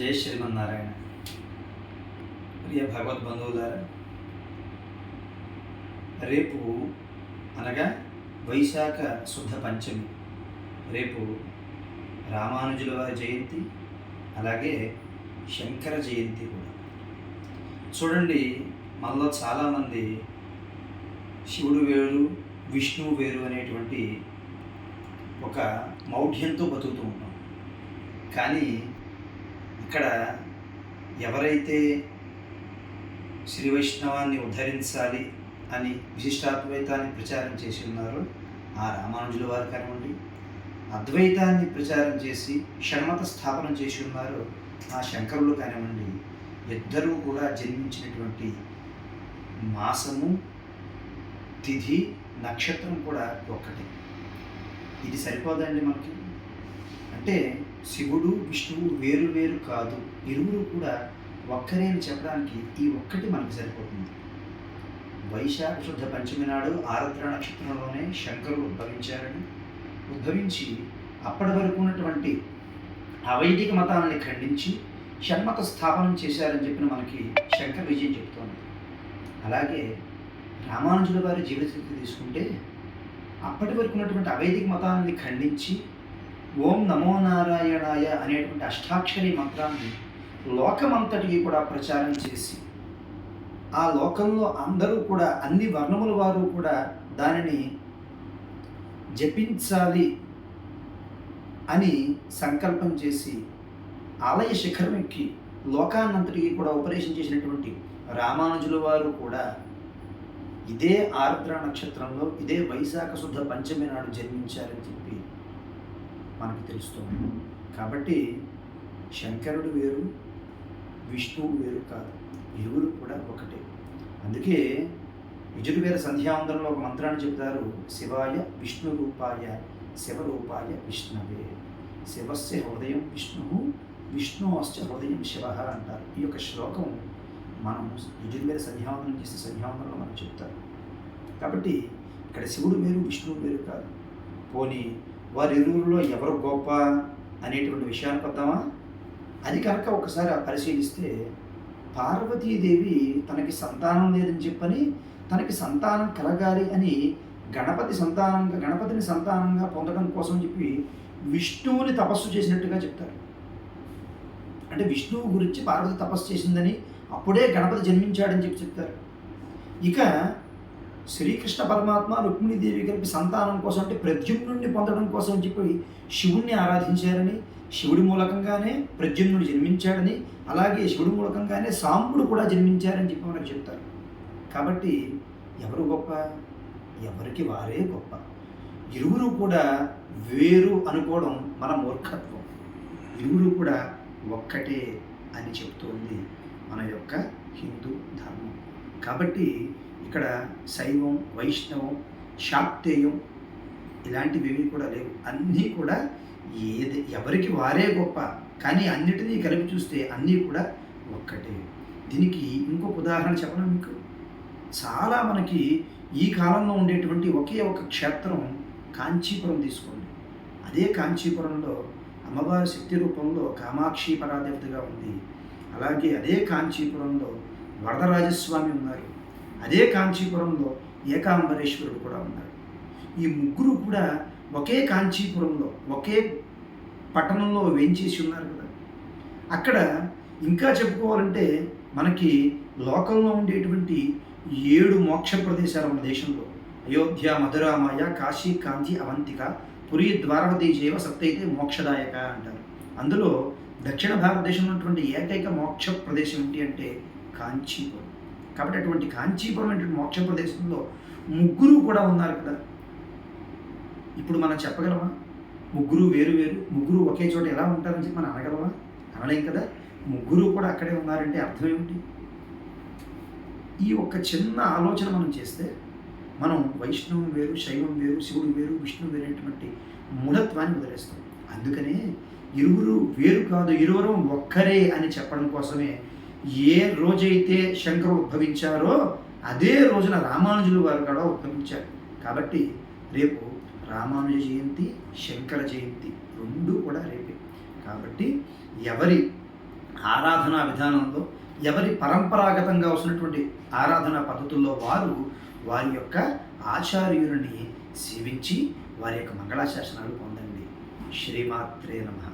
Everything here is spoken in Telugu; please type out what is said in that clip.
జై శ్రీమన్నారాయణ. ప్రియ భగవద్ బంధువులారా రేపు అనగా వైశాఖ శుద్ధ పంచమి. రేపు రామానుజుల వారి జయంతి అలాగే శంకర జయంతి కూడా. చూడండి మనలో చాలామంది శివుడు వేరు విష్ణువు వేరు అనేటువంటి ఒక మౌఢ్యంతో బతుకుతూ ఉంటాం. కానీ ఇక్కడ ఎవరైతే శ్రీ వైష్ణవాన్ని ఉద్ధరించాలి అని విశిష్టాద్వైతాన్ని ప్రచారం చేసి ఉన్నారో ఆ రామానుజుల వారు కానివ్వండి అద్వైతాన్ని ప్రచారం చేసి షణ్మత స్థాపన చేసి ఉన్నారో ఆ శంకరులు కానివ్వండి ఇద్దరూ కూడా జన్మించినటువంటి మాసము తిథి నక్షత్రం కూడా ఒక్కటే. ఇది సరిపోదండి మనకి? అంటే శివుడు విష్ణువు వేరు వేరు కాదు. ఇరువురు కూడా ఒక్కరే అని చెప్పడానికి ఈ ఒక్కటి మనకు సరిపోతుంది. వైశాఖ శుద్ధ పంచమి నాడు ఆరద్ర నక్షత్రంలోనే శంకరుడు ఉద్భవించారని. ఉద్భవించి అప్పటి వరకు ఉన్నటువంటి అవైదిక మతాలని ఖండించి షణ్మత స్థాపనం చేశారని చెప్పిన మనకి శంకర విజయం చెప్తోంది అలాగే రామానుజుల వారి జీవితచరిత్ర తీసుకుంటే అప్పటి వరకు ఉన్నటువంటి అవైదిక మతాన్ని ఖండించి ఓం నమో నారాయణాయ అనేటువంటి అష్టాక్షరి మంత్రాన్ని లోకమంతటికి కూడా ప్రచారం చేసి ఆ లోకంలో అందరూ కూడా అన్ని వర్ణముల వారు కూడా దానిని జపించాలి అని సంకల్పం చేసి ఆలయ శిఖరం ఎక్కి లోకాన్నంతటికి కూడా ఉపదేశం చేసినటువంటి రామానుజుల వారు కూడా ఇదే ఆర్ద్ర నక్షత్రంలో ఇదే వైశాఖ శుద్ధ పంచమి నాడు జన్మించారని చెప్పి మనకు తెలుస్తుంది కాబట్టి శంకరుడు వేరు విష్ణువు వేరు కాదు. ఇరువురు కూడా ఒకటే. అందుకే యజుర్వేద సంధ్యావందనంలో ఒక మంత్రాన్ని చెబుతారు శివాయ విష్ణు రూపాయ శివరూపాయ విష్ణవే. శివస్య హృదయం విష్ణు విష్ణు అశ్చ హృదయం శివ అంటారు. ఈ యొక్క శ్లోకం మనం యజుర్వేద సంధ్యావందనం చేసే సంధ్యావందనంలో మనం చెప్తారు కాబట్టి ఇక్కడ శివుడు వేరు విష్ణువు వేరు కాదు. పోనీ వారి ఇరువురిలో ఎవరు గొప్ప అనేటువంటి విషయానికి వద్దామా? అది కనుక ఒకసారి పరిశీలిస్తే పార్వతీదేవి తనకి సంతానం లేదని చెప్పని తనకి సంతానం కలగాలి అని గణపతి సంతానంగా గణపతిని సంతానంగా పొందడం కోసం చెప్పి విష్ణువుని తపస్సు చేసినట్టుగా చెప్తారు. అంటే విష్ణువు గురించి పార్వతి తపస్సు చేసిందని అప్పుడే గణపతి జన్మించాడని చెప్పి చెప్తారు. ఇక శ్రీకృష్ణ పరమాత్మ రుక్మిణీదేవి కలిపి సంతానం కోసం అంటే ప్రద్యుమ్నుడిని పొందడం కోసం చెప్పి శివుణ్ణి ఆరాధించారని శివుడి మూలకంగానే ప్రద్యుమ్నుడు జన్మించాడని అలాగే శివుడి మూలకంగానే సాంబుడు కూడా జన్మించారని చెప్పి మనకు చెప్తారు. కాబట్టి ఎవరు గొప్ప? ఎవరికి వారే గొప్ప. ఇరువురు కూడా వేరు అనుకోవడం మన మూర్ఖత్వం. ఇరువురు కూడా ఒక్కటే అని చెప్తోంది మన యొక్క హిందూ ధర్మం. కాబట్టి ఇక్కడ శైవం వైష్ణవం శాక్తేయం ఇలాంటివి కూడా లేవు. అన్నీ కూడా ఏది ఎవరికి వారే గొప్ప కానీ అన్నిటినీ కలిపి చూస్తే అన్నీ కూడా ఒక్కటే. దీనికి ఇంకొక ఉదాహరణ చెప్పడం మీకు? చాలా మనకి ఈ కాలంలో ఉండేటువంటి ఒకే ఒక క్షేత్రం కాంచీపురం తీసుకోండి. అదే కాంచీపురంలో అమ్మవారి శక్తి రూపంలో కామాక్షి పరాదేవతగా ఉంది. అలాగే అదే కాంచీపురంలో వరదరాజస్వామి ఉన్నారు. అదే కాంచీపురంలో ఏకాంబరేశ్వరుడు కూడా ఉన్నారు. ఈ ముగ్గురు కూడా ఒకే కాంచీపురంలో ఒకే పట్టణంలో వేంచేసి ఉన్నారు కదా. అక్కడ ఇంకా చెప్పుకోవాలంటే మనకి లోకంలో ఉండేటువంటి ఏడు మోక్ష ప్రదేశాలు మన దేశంలో. అయోధ్య మధురామాయ కాశీ కాంతి అవంతిక పురి ద్వారవతి జీవ సత్తైతే మోక్షదాయక అంటారు. అందులో దక్షిణ భారతదేశంలో ఉన్నటువంటి ఏకైక మోక్ష ప్రదేశం ఏంటి అంటే కాంచీపురం. కాబట్టి అటువంటి కాంచీపురం అంటే మోక్ష ప్రదేశంలో ముగ్గురు కూడా ఉన్నారు కదా. ఇప్పుడు మనం చెప్పగలమా? ముగ్గురు వేరు వేరు ముగ్గురు ఒకే చోట ఎలా ఉంటారని చెప్పి మనం అనగలమా? అనలేం కదా. ముగ్గురు కూడా అక్కడే ఉన్నారంటే అర్థం ఏమిటి? ఈ ఒక్క చిన్న ఆలోచన మనం చేస్తే మనం వైష్ణవం వేరు శైవం వేరు శివుడు వేరు విష్ణువు వేరేటువంటి మూఢత్వాన్ని వదిలేస్తాం. అందుకనే ఇరువురు వేరు కాదు ఇరువురు ఒక్కరే అని చెప్పడం కోసమే ఏ రోజైతే శంకరుడు ఉద్భవించారో అదే రోజున రామానుజులు వారు కూడా ఉద్భవించారు. కాబట్టి రేపు రామానుజ జయంతి శంకర జయంతి రెండు కూడా రేపే. కాబట్టి ఎవరి ఆరాధనా విధానంలో ఎవరి పరంపరాగతంగా వస్తున్నటువంటి ఆరాధనా పద్ధతుల్లో వారు వారి యొక్క ఆచార్యులని సేవించి వారి యొక్క మంగళాశాసనాలు పొందండి. శ్రీమాత్రే నమః.